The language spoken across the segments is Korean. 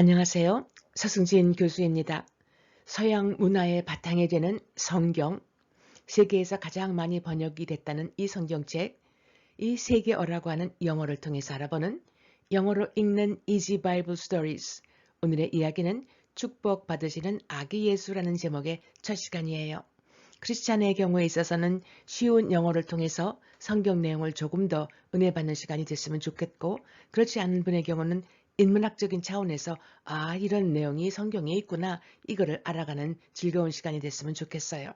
안녕하세요. 서승진 교수입니다. 서양 문화의 바탕이 되는 성경, 세계에서 가장 많이 번역이 됐다는 이 성경책, 이 세계어라고 하는 영어를 통해서 알아보는 영어로 읽는 Easy Bible Stories. 오늘의 이야기는 축복 받으시는 아기 예수라는 제목의 첫 시간이에요. 크리스찬의 경우에 있어서는 쉬운 영어를 통해서 성경 내용을 조금 더 은혜 받는 시간이 됐으면 좋겠고 그렇지 않은 분의 경우는 인문학적인 차원에서 아 이런 내용이 성경에 있구나 이거를 알아가는 즐거운 시간이 됐으면 좋겠어요.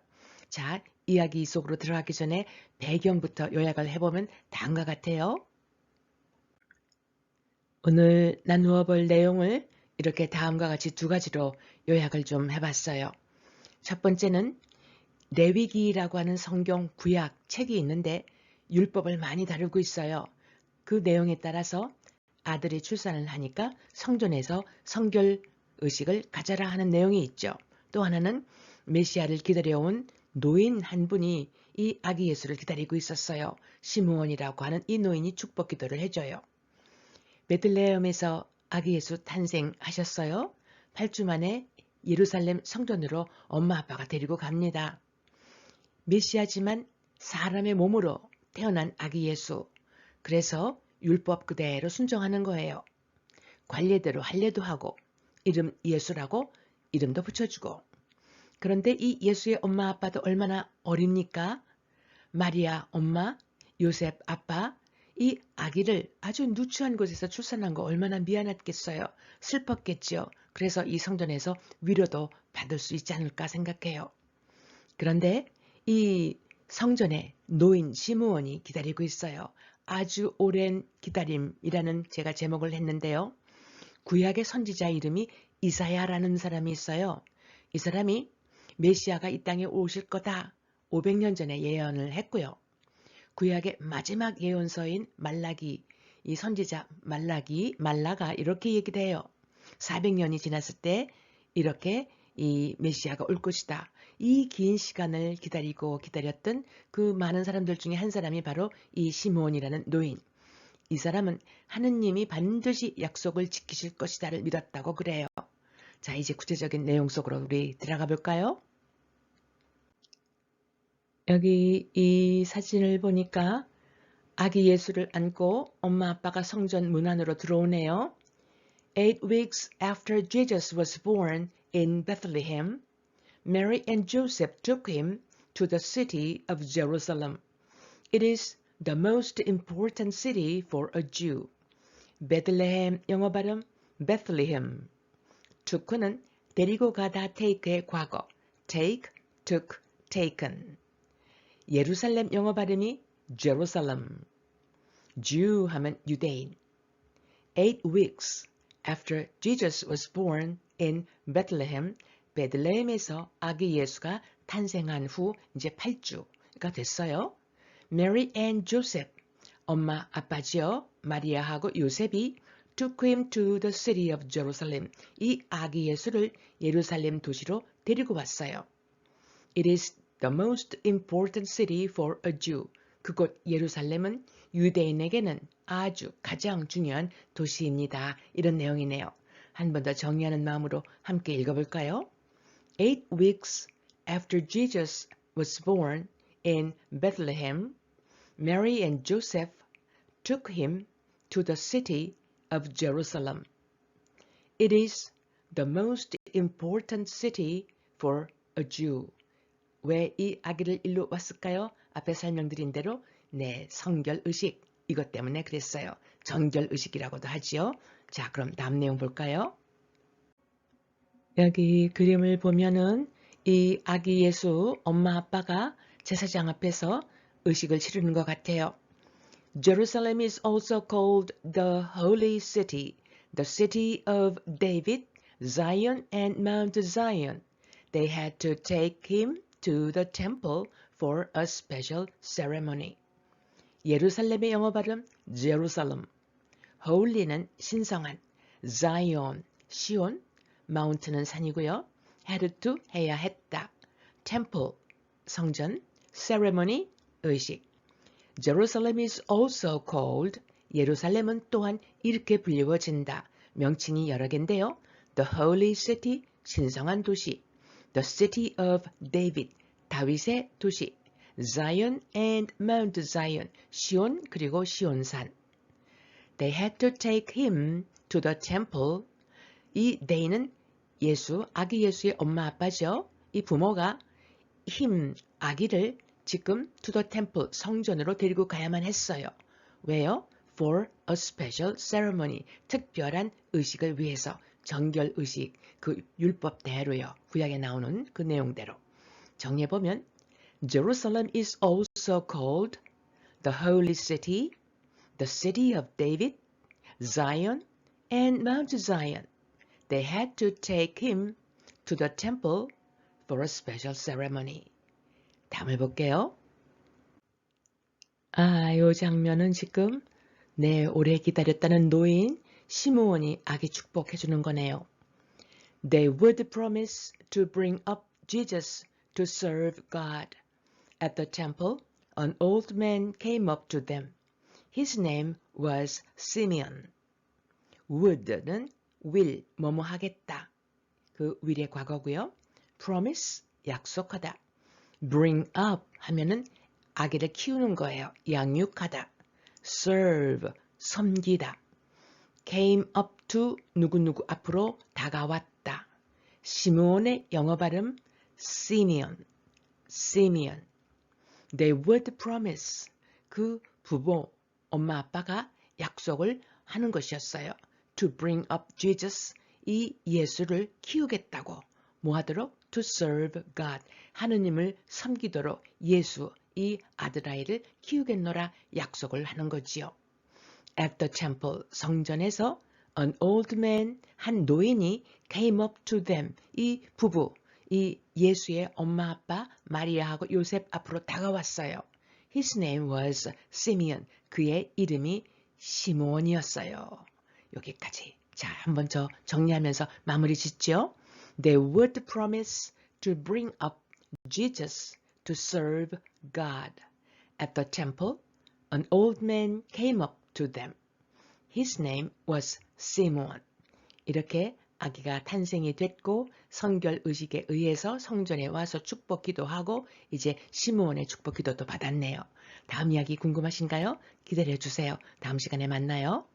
자 이야기 속으로 들어가기 전에 배경부터 요약을 해보면 다음과 같아요. 오늘 나누어 볼 내용을 이렇게 다음과 같이 두 가지로 요약을 좀 해봤어요. 첫 번째는 레위기라고 하는 성경 구약 책이 있는데 율법을 많이 다루고 있어요. 그 내용에 따라서 아들이 출산을 하니까 성전에서 성결 의식을 가져라 하는 내용이 있죠. 또 하나는 메시아를 기다려온 노인 한 분이 이 아기 예수를 기다리고 있었어요. 시므온이라고 하는 이 노인이 축복 기도를 해줘요. 베들레헴에서 아기 예수 탄생하셨어요. 8주 만에 예루살렘 성전으로 엄마 아빠가 데리고 갑니다. 메시아지만 사람의 몸으로 태어난 아기 예수. 그래서 율법 그대로 순종하는 거예요. 관례대로 할례도 하고 이름 예수라고 이름도 붙여주고 그런데 이 예수의 엄마 아빠도 얼마나 어립니까? 마리아 엄마, 요셉 아빠 이 아기를 아주 누추한 곳에서 출산한 거 얼마나 미안했겠어요. 슬펐겠지요. 그래서 이 성전에서 위로도 받을 수 있지 않을까 생각해요. 그런데 이 성전에 노인 시므온이 기다리고 있어요. 아주 오랜 기다림이라는 제가 제목을 했는데요. 구약의 선지자 이름이 이사야라는 사람이 있어요. 이 사람이 메시아가 이 땅에 오실 거다 500년 전에 예언을 했고요. 구약의 마지막 예언서인 말라기, 이 선지자 말라기, 말라가 이렇게 얘기를 해요. 400년이 지났을 때 이렇게 이 메시아가 올 것이다. 이 긴 시간을 기다리고 기다렸던 그 많은 사람들 중에 한 사람이 바로 이 시몬이라는 노인. 이 사람은 하느님이 반드시 약속을 지키실 것이다를 믿었다고 그래요. 자, 이제 구체적인 내용 속으로 우리 들어가 볼까요? 여기 이 사진을 보니까 아기 예수를 안고 엄마 아빠가 성전 문 안으로 들어오네요. Eight weeks after Jesus was born in Bethlehem, Mary and Joseph took him to the city of Jerusalem. It is the most important city for a Jew. 베들레헴 영어 발음 Bethlehem. took는 데리고 가다 take의 과거. take, took, taken. 예루살렘 영어 발음이 Jerusalem. Jew 하면 유대인. Eight weeks after Jesus was born in Bethlehem, 베들레헴에서 아기 예수가 탄생한 후 이제 8주가 됐어요. Mary and Joseph, 엄마 아빠지요. 마리아하고 요셉이 took him to the city of Jerusalem. 이 아기 예수를 예루살렘 도시로 데리고 왔어요. It is the most important city for a Jew. 그곳 예루살렘은 유대인에게는 아주 가장 중요한 도시입니다. 이런 내용이네요. 한 번 더 정리하는 마음으로 함께 읽어볼까요? Eight weeks after Jesus was born in Bethlehem, Mary and Joseph took him to the city of Jerusalem. It is the most important city for a Jew. 왜 이 아기를 일로 왔을까요? 앞에 설명드린 대로 네, 성결 의식 이것 때문에 그랬어요. 정결 의식이라고도 하지요. 자, 그럼 다음 내용 볼까요? 여기 그림을 보면은 이 아기 예수 엄마 아빠가 제사장 앞에서 의식을 치르는 것 같아요. Jerusalem is also called the Holy City, the city of David, Zion and Mount Zion. They had to take him to the temple for a special ceremony. 예루살렘의 영어 발음 Jerusalem. Holy는 신성한, Zion, 시온, Mount는 산이고요. to 해야 했다. Temple, 성전, ceremony, 의식. Jerusalem is also called 예루살렘은 또한 이렇게 불리워진다. 명칭이 여러 개인데요. the holy city, 신성한 도시, the city of David, 다윗의 도시, Zion and Mount Zion, 시온 그리고 시온산. They had to take him to the temple. 이 they는 예수, 아기 예수의 엄마 아빠죠. 이 부모가 him, 아기를 지금 to the temple, 성전으로 데리고 가야만 했어요. 왜요? For a special ceremony, 특별한 의식을 위해서 정결 의식, 그 율법대로요. 구약에 나오는 그 내용대로. 정리해 보면 Jerusalem is also called the holy city, the city of David, Zion, and Mount Zion. They had to take him to the temple for a special ceremony. 다음을 볼게요. 아, 요 장면은 지금 내 오래 기다렸다는 노인 시므온이 아기 축복해 주는 거네요. They would promise to bring up Jesus to serve God. At the temple, an old man came up to them. His name was Simeon. would는 will, 뭐뭐 하겠다. 그 will의 과거고요. promise, 약속하다. bring up 하면은 아기를 키우는 거예요. 양육하다. serve, 섬기다. came up to 누구누구 앞으로 다가왔다. 시므온의 영어 발음 Simeon, Simeon. They would promise. 그 부모, 엄마 아빠가 약속을 하는 것이었어요. To bring up Jesus. 이 예수를 키우겠다고. 뭐 하도록? To serve God. 하느님을 섬기도록 예수, 이 아들아이를 키우겠노라 약속을 하는 거지요. At the temple, 성전에서 an old man, 한 노인이 came up to them, 이 부부, 이 예수의 엄마 아빠 마리아하고 요셉 앞으로 다가왔어요. His name was Simeon. 그의 이름이 시므온이었어요. 여기까지. 자, 한번 저 정리하면서 마무리 짓죠. They would promise to bring up Jesus to serve God. At the temple, an old man came up to them. His name was Simon. 이렇게 아기가 탄생이 됐고 성결 의식에 의해서 성전에 와서 축복 기도하고 이제 시므온의 축복 기도도 받았네요. 다음 이야기 궁금하신가요? 기다려 주세요. 다음 시간에 만나요.